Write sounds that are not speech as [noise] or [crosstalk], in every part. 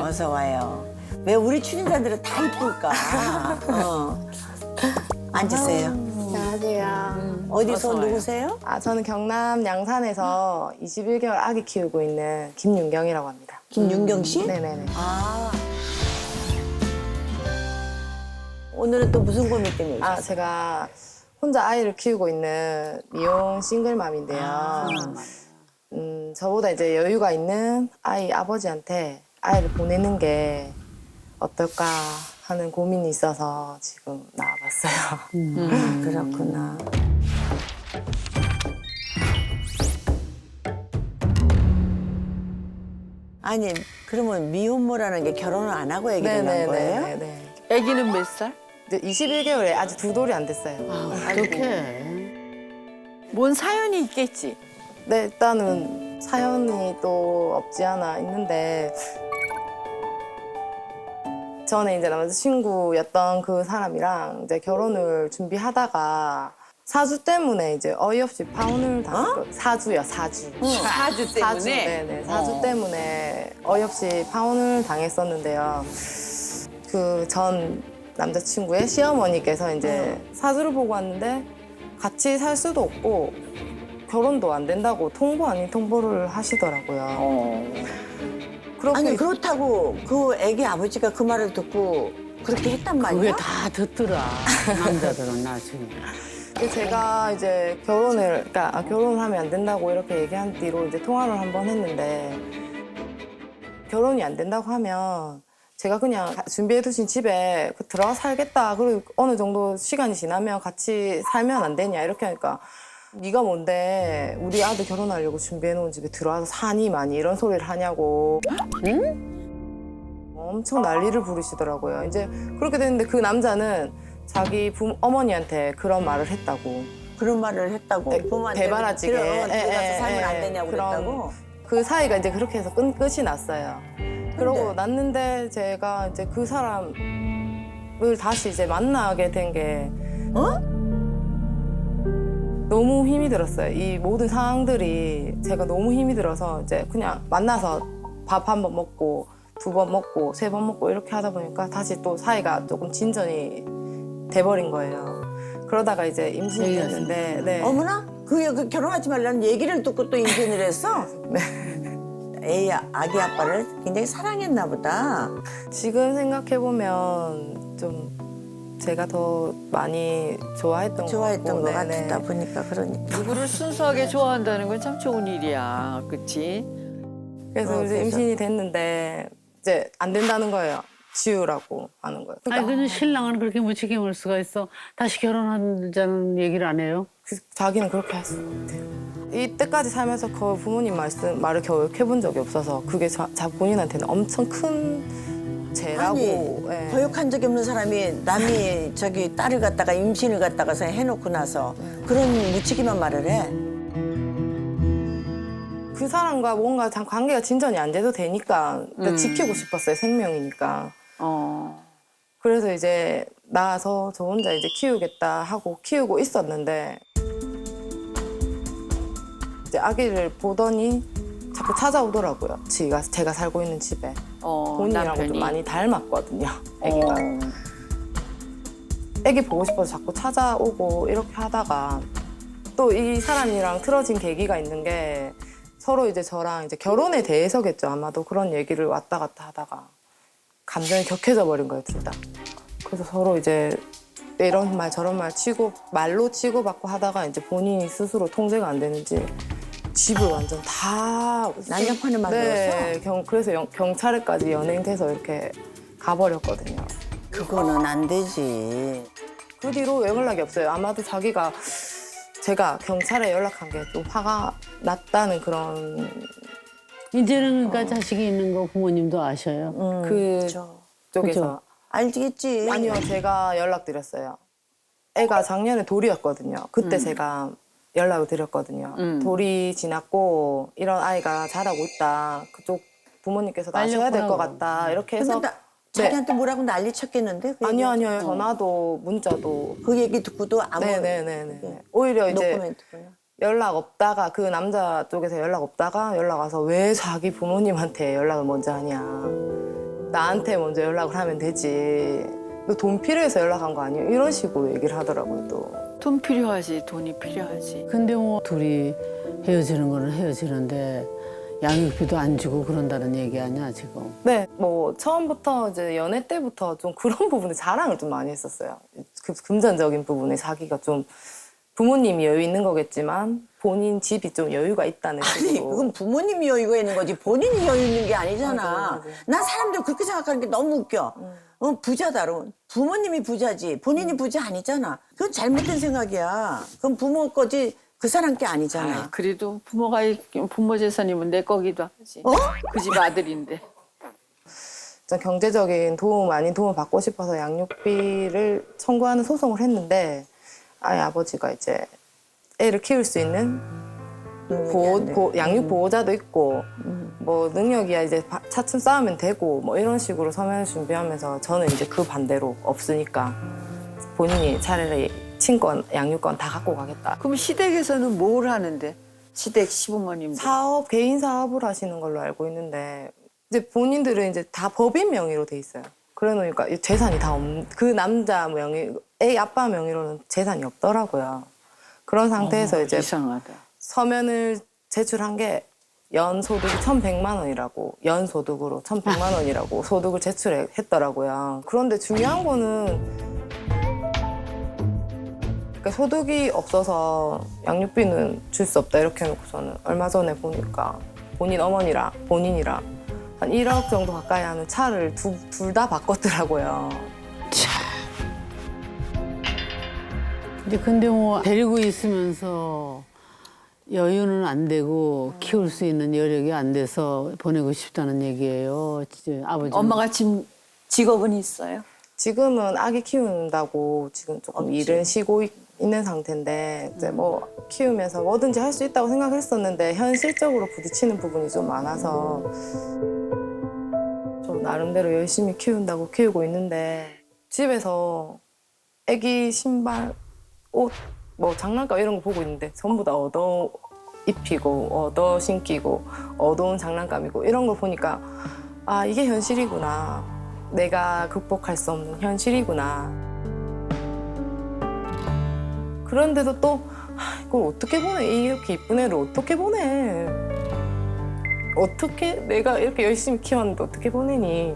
어서 와요. 왜 우리 출연자들은 다 이쁠까? 어. 앉으세요. 안녕하세요. 어디서 누구세요? 아, 저는 경남 양산에서 21개월 아기 키우고 있는 김윤경이라고 합니다. 김윤경 씨? 네네네. 아. 오늘은 또 무슨 고민 때문에 아, 오셨어요? 제가 혼자 아이를 키우고 있는 미혼 싱글맘인데요. 아. 음, 저보다 이제 여유가 있는 아이 아버지한테 아이를 보내는 게 어떨까 하는 고민이 있어서 지금 나와봤어요. 음, [laughs] 그렇구나. 아니 그러면 미혼모라는 게 결혼을 안 하고 얘기를 한 거예요? 네네네. 아기는 몇 살? 이제 21개월에 아직 두 돌이 안 됐어요. 그렇게. 뭔 사연이 있겠지. 네, 일단은 사연이 또 없지 않아 있는데 전에 이제 남자친구였던 그 사람이랑 이제 결혼을 준비하다가 사주 때문에 이제 어이없이 파혼을 당했거 사주요, 사주. 사주 때문에. 사주, 네네. 사주 어. 때문에 어이없이 파혼을 당했었는데요. 그 전 남자친구의 시어머니께서 이제 사주를 보고 왔는데 같이 살 수도 없고 결혼도 안 된다고 통보 아닌 통보를 하시더라고요. 어. 그렇게 아니 그렇다고 그 애기 아버지가 그 말을 듣고 그렇게 했단 말이야? 그게 다 듣더라 [laughs] 남자들은 나중에 제가 이제 결혼을 그러니까 아, 결혼하면 안 된다고 이렇게 얘기한 뒤로 이제 통화를 한 번 했는데 결혼이 안 된다고 하면 제가 그냥 준비해 두신 집에 그 들어가 살겠다. 그리고 어느 정도 시간이 지나면 같이 살면 안 되냐 이렇게 하니까 네가 뭔데 우리 아들 결혼하려고 준비해 놓은 집에 들어와서 사니 많이 이런 소리를 하냐고. 엄청 난리를 부르시더라고요. 이제 그렇게 됐는데 그 남자는 자기 부 어머니한테 그런 말을 했다고. 그런 말을 했다고 대- 부모한테 대바라지게. 들어, 예, 들어가서 예, 살면 예. 안 되냐고 그런- 그랬다고? 그 사이가 이제 그렇게 해서 끝, 끝이 났어요. 그러고? 났는데 제가 이제 그 사람을 다시 이제 만나게 된 게 어? 너무 힘이 들었어요. 이 모든 상황들이 제가 너무 힘이 들어서 이제 그냥 만나서 밥 한 번 먹고 두 번 먹고 세 번 먹고 이렇게 하다 보니까 다시 또 사이가 조금 진전이 돼버린 거예요. 그러다가 이제 임신이 얘기가 됐는데 네. 어머나? 그, 그 결혼하지 말라는 얘기를 듣고 또 임신을 했어? [laughs] 네. 애 아기 아빠를 굉장히 사랑했나 보다. 지금 생각해 보면 좀 제가 더 많이 좋아했던 좋아했던 것 네네. 같다 보니까 그러니까. 누구를 순수하게 좋아한다는 건 참 좋은 일이야. 그치? 그래서 어, 이제 그래서? 임신이 됐는데 이제 안 된다는 거예요. 지우라고 하는 거예요. 아니 그러니까 근데 신랑은 그렇게 무책임할 수가 있어 다시 결혼하자는 얘기를 안 해요 그- 자기는 그렇게 했을 것 같아요. 이때까지 살면서 거의 부모님 말씀 말을 교육해 본 적이 없어서 그게 자, 자 본인한테는 엄청 큰 죄라고. 아니, 예. 거역한 적이 없는 사람이 남이 저기 딸을 갖다가 임신을 갖다가서 해놓고 나서 그런 무책임한 말을 해. 그 사람과 뭔가 참 관계가 진전이 안 돼도 되니까 근데 음. 지키고 싶었어요. 생명이니까. 어. 그래서 이제 나와서 저 혼자 이제 키우겠다 하고 키우고 있었는데 이제 아기를 보더니 자꾸 찾아오더라고요. 지가 제가 살고 있는 집에 어. 본인이랑 남편이. 좀 많이 닮았거든요. 아기가 어. 아기 보고 싶어서 자꾸 찾아오고 이렇게 하다가 또 이 사람이랑 틀어진 계기가 있는 게 서로 이제 저랑 이제 결혼에 대해서겠죠 아마도 그런 얘기를 왔다 갔다 하다가 감정이 격해져 버린 거예요 둘 다. 그래서 서로 이제 이런 말 저런 말 치고 말로 치고 받고 하다가 이제 본인이 스스로 통제가 안 되는지 집을 완전 다 난장판을 만들었어? 네, 경, 그래서 영- 경찰에까지 연행돼서 이렇게 가버렸거든요. 그거는 안 되지. 그 뒤로 연락이 없어요. 아마도 자기가 제가 경찰에 연락한 게 좀 화가 났다는 그런 이제는 그러니까 자식이 있는 거 부모님도 아셔요 음, 그. 쪽에서 알겠지. 아니요 제가 연락드렸어요. 애가 작년에 돌이었거든요. 그때 제가 연락을 드렸거든요. 음. 돌이 지났고 이런 아이가 자라고 있다. 그쪽 부모님께서 나셔야 될 것. 같다. 이렇게 근데 해서 나, 자기한테 뭐라고 난리 쳤겠는데? 그 아니요 얘기? 아니요 전화도 문자도 그 얘기 듣고도 아무 네네네 네 오히려 이제 노코멘트구나. 연락 없다가 그 남자 쪽에서 연락 없다가 연락 와서 왜 자기 부모님한테 연락을 먼저 하냐. 나한테 먼저 연락을 하면 되지. 너 돈 필요해서 연락한 거 아니야? 이런 식으로 얘기를 하더라고요, 또. 돈 필요하지, 돈이 필요하지. 근데 뭐 둘이 헤어지는 거는 헤어지는데 양육비도 안 주고 그런다는 얘기 아니야 지금. 네, 뭐 처음부터 이제 연애 때부터 좀 그런 [laughs] 부분에 자랑을 좀 많이 했었어요. 그 금전적인 부분에 자기가 좀 부모님이 여유 있는 거겠지만 본인 집이 좀 여유가 있다는 아니 식으로. 그건 부모님이 여유가 있는 거지 본인이 여유 있는 게 아니잖아. 맞아요. 난 사람들 그렇게 생각하는 게 너무 웃겨. 어, 부자다. 그러면 부모님이 부자지 본인이 부자 아니잖아. 그건 잘못된 생각이야. 그건 부모 거지 그 사람 게 아니잖아. 아, 그래도 부모가 이- 부모 재산이면 내 거기도 하지. 어? 그 집 아들인데. 좀 경제적인 도움 아닌 도움을 받고 싶어서 양육비를 청구하는 소송을 했는데 아예 아버지가 이제 애를 키울 수 있는 보호, 안 돼. 보- 양육 보호자도 있고 뭐 능력이야 이제 바- 차츰 쌓으면 되고 뭐 이런 식으로 서면을 준비하면서 저는 이제 그 반대로 없으니까 본인이 차라리 친권 양육권 다 갖고 가겠다 그럼 시댁에서는 뭘 하는데? 시댁 시부모님들. 사업 개인 사업을 하시는 걸로 알고 있는데 이제 본인들은 이제 다 법인 명의로 돼 있어요. 이 재산이 다 없, 그 남자 명의, 애 아빠 명의로는 재산이 없더라고요. 그런 상태에서 이제 이상하다. 서면을 제출한 게 연소득이 1,100만 원이라고 연소득으로 1,100만 원이라고 소득을 제출했더라고요. 그런데 중요한 거는 그러니까 소득이 없어서 양육비는 줄 수 없다 이렇게 해놓고서는 얼마 전에 보니까 본인 어머니랑 본인이랑 한 1억 정도 가까이 하는 차를 둘 다 바꿨더라고요. 근데 근데 뭐 데리고 있으면서 여유는 안 되고 키울 수 있는 여력이 안 돼서 보내고 싶다는 얘기예요. 아버지. 엄마가 지금 직업은 있어요? 지금은 아기 키운다고 지금 조금 일은 쉬고 있, 는 상태인데 이제 뭐 키우면서 뭐든지 할 수 있다고 생각했었는데 현실적으로 부딪히는 부분이 좀 많아서 좀 나름대로 열심히 키운다고 키우고 있는데 집에서 아기 신발, 옷, 뭐 장난감 이런 거 보고 있는데 전부 다 얻어 입히고 얻어 신기고 얻어온 장난감이고 이런 걸 보니까 아 이게 현실이구나. 내가 극복할 수 없는 현실이구나. 그런데도 또 아, 이걸 어떻게 보내? 이렇게 이쁜 애를 어떻게 보내? 어떻게 내가 이렇게 열심히 키웠는데 어떻게 보내니?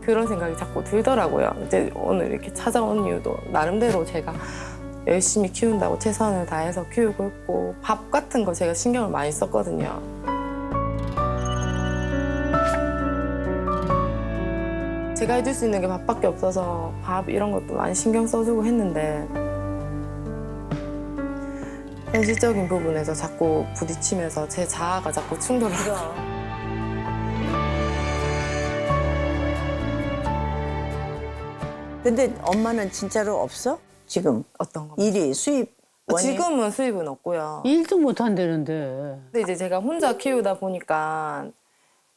그런 생각이 자꾸 들더라고요. 이제 오늘 이렇게 찾아온 이유도 나름대로 제가 열심히 키운다고 최선을 다해서 키우고 있고 밥 같은 거 제가 신경을 많이 썼거든요. 제가 해줄 수 있는 게 밥밖에 없어서 밥 이런 것도 많이 신경 써주고 했는데 현실적인 부분에서 자꾸 부딪히면서 제 자아가 자꾸 충돌을 하고 근데 엄마는 진짜로 없어? 지금 어떤 거 일이 수입 원이 지금은 수입은 없고요. 일도 못 한다는데. 근데 이제 제가 혼자 키우다 보니까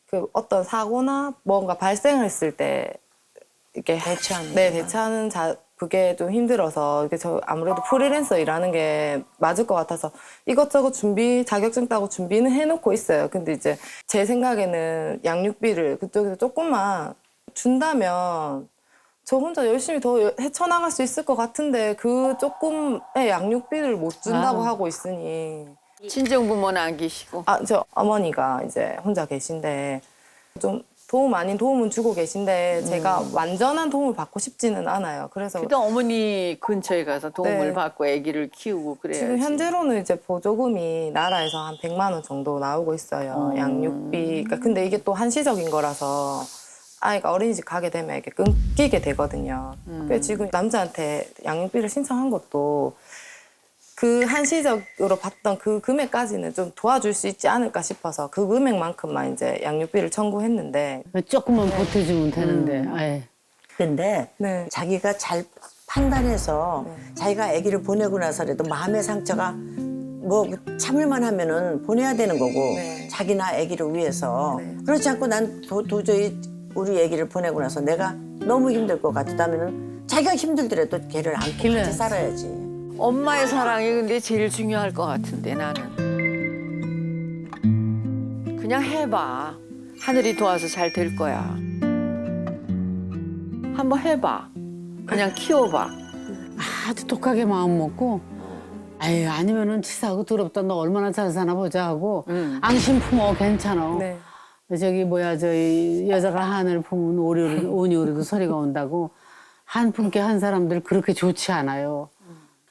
그 어떤 사고나 뭔가 발생했을 때 이렇게 대처하는 네. 대처하는 자 그게 좀 힘들어서 이게 저 아무래도 프리랜서 일하는 게 맞을 것 같아서 이것저것 준비 자격증 따고 준비는 해놓고 있어요. 근데 이제 제 생각에는 양육비를 그쪽에서 조금만 준다면 저 혼자 열심히 더 헤쳐나갈 수 있을 것 같은데 그 조금의 양육비를 못 준다고 아유. 하고 있으니 친정 부모는 안 계시고. 아, 저 어머니가 이제 혼자 계신데 좀 도움 아닌 도움은 주고 계신데 제가 완전한 도움을 받고 싶지는 않아요. 그래서 그래도 어머니 근처에 가서 도움을 네. 받고 아기를 키우고 그래야지. 지금 현재로는 이제 보조금이 나라에서 한 100만 원 정도 나오고 있어요. 음. 양육비. 그러니까 근데 이게 또 한시적인 거라서 아이가 어린이집 가게 되면 이게 끊기게 되거든요. 음. 그래서 지금 남자한테 양육비를 신청한 것도 그 한시적으로 받던 그 금액까지는 좀 도와줄 수 있지 않을까 싶어서 그 금액만큼만 이제 양육비를 청구했는데 조금만 버텨주면 되는데. 음. 아예. 근데 네. 자기가 잘 판단해서 자기가 아기를 보내고 나서라도 마음의 상처가 뭐 참을만 하면은 보내야 되는 거고 네. 자기나 아기를 위해서 네. 그렇지 않고 난 도, 도저히 우리 아기를 보내고 나서 내가 너무 힘들 것 같다면은 자기가 힘들더라도 걔를 안고. 같이 살아야지. 엄마의 사랑이 근데 제일 중요할 것 같은데 나는. 그냥 해봐. 하늘이 도와서 잘 될 거야. 한번 해봐. 그냥 키워봐. 아주 독하게 마음 먹고 아유 아니면은 치사하고 더럽다 너 얼마나 잘 사나 보자 하고 음. 앙심 품어 괜찮아 네. 저기 뭐야 저희 여자가 한을 오리 오니 오리도 소리가 온다고 한 품게 한 사람들 그렇게 좋지 않아요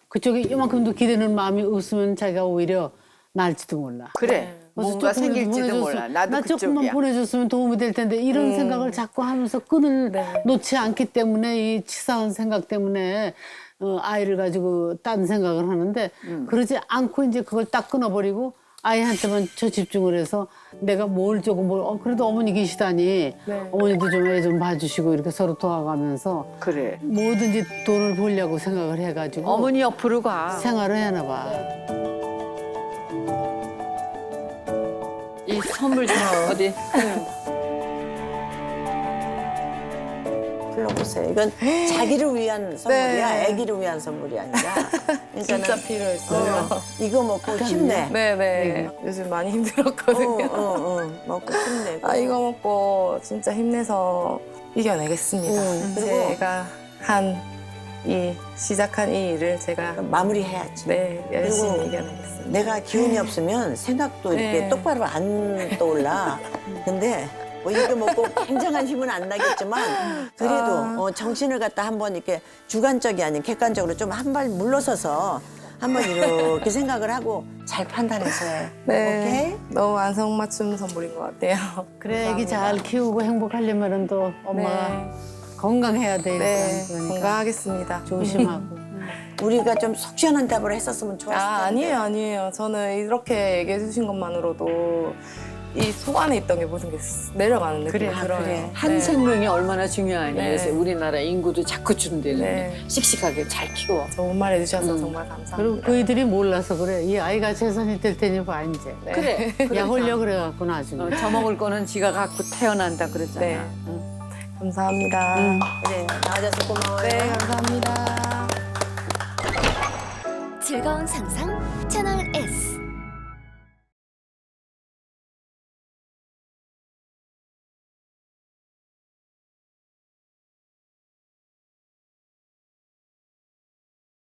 그쪽에 이만큼도 기대는 마음이 없으면 자기가 오히려 날지도 몰라 그래. 그래서 뭔가 조금이라도 생길지도 보내줬으면- 몰라. 나도 나 조금만 그쪽이야. 보내줬으면 도움이 될 텐데 이런 생각을 자꾸 하면서 끈을 네. 놓지 않기 때문에 이 치사한 생각 때문에 어, 아이를 가지고 딴 생각을 하는데 그러지 않고 이제 그걸 딱 끊어버리고 아이한테만 저 집중을 해서 내가 뭘 조금 뭘 어, 그래도 어머니 계시다니 네. 어머니도 좀 애 좀 봐주시고 이렇게 서로 도와가면서 그래. 뭐든지 돈을 벌려고 생각을 해가지고 어머니 옆으로 가. 생활을 해나 봐. 이 선물 좀 어디? 불러보세요. 이건 자기를 위한 선물이야. 네. 아기를 위한 선물이 아니라. [laughs] 진짜 필요했어요. 어, 이거 먹고 힘내. 네, 네. 요즘 많이 어, 힘들었거든요. 어, 어, 먹고 힘내고. 아, 이거 먹고 진짜 힘내서 이겨내겠습니다. 음, 그리고- 제가 한 이 시작한 이 일을 제가 마무리해야지. 네 열심히 그리고 이겨내겠습니다. 내가 기운이 없으면 생각도 이렇게 네. 똑바로 안 떠올라. 근데 뭐 이거 먹고 굉장한 힘은 안 나겠지만 그래도 아. 어, 정신을 갖다 한번 이렇게 주관적이 아닌 객관적으로 좀 한 발 물러서서 한번 이렇게 생각을 하고 잘 판단해서 해. 네, 너무 안성맞춤 선물인 것 같아요. [laughs] 그래 애기 잘 키우고 행복하려면은 또 엄마가 네, 건강해야 돼. 네 그러니까 건강하겠습니다. 조심하고. 우리가 좀 속 시원한 답을 했었으면 좋았을 텐데. 아 아니에요 아니에요. 저는 이렇게 얘기해 주신 것만으로도 이 속 안에 있던 게 모든 게 내려가는 느낌이 그래, 들어요. 그래. 한 네. 생명이 얼마나 중요하니. 네. 우리나라 인구도 자꾸 줄는데는 네. 씩씩하게 잘 키워. 좋은 말 해주셔서 음. 정말 감사합니다. 그리고 그이들이 몰라서 그래. 이 아이가 재산이 될 테니 봐 이제. 네. 그래. 약 올려 그래갖고 나중에. 어, 저 먹을 거는 지가 갖고 태어난다 그랬잖아. 네. 응. 감사합니다. 응. 그래 나와줘서 고마워요. 네 감사합니다. 즐거운 상상 채널 S